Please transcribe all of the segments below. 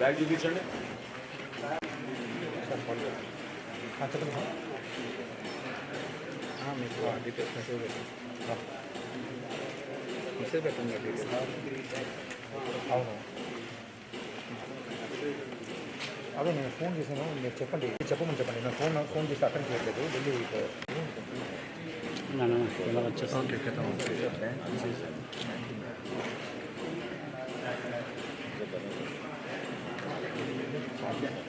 Bag చూపించండి. చెప్పండి sir మీకు డీటెయిల్స్ మెసేజ్ పెట్టండి మెసేజ్ పెట్టండి డీటెయిల్స్ అవును. అదే నేను ఫోన్ చేశాను మీరు చెప్పండి. చెప్పమని చెప్పండి నేను ఫోన్ ఫోన్ చేసి అటెండ్ చేయట్లేదు ఢిల్లీ ఓకే Yeah.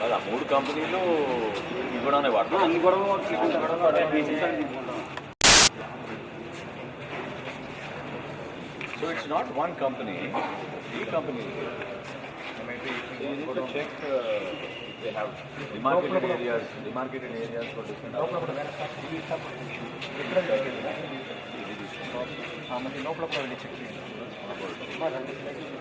అది ఆ మూడు కంపెనీలు ఇవ్వడానికి వాడతాం అన్ని కూడా So it's not one company, three companies. Maybe you need to check uh, they have demarcated areas, demarcated areas for different No problem, I will check.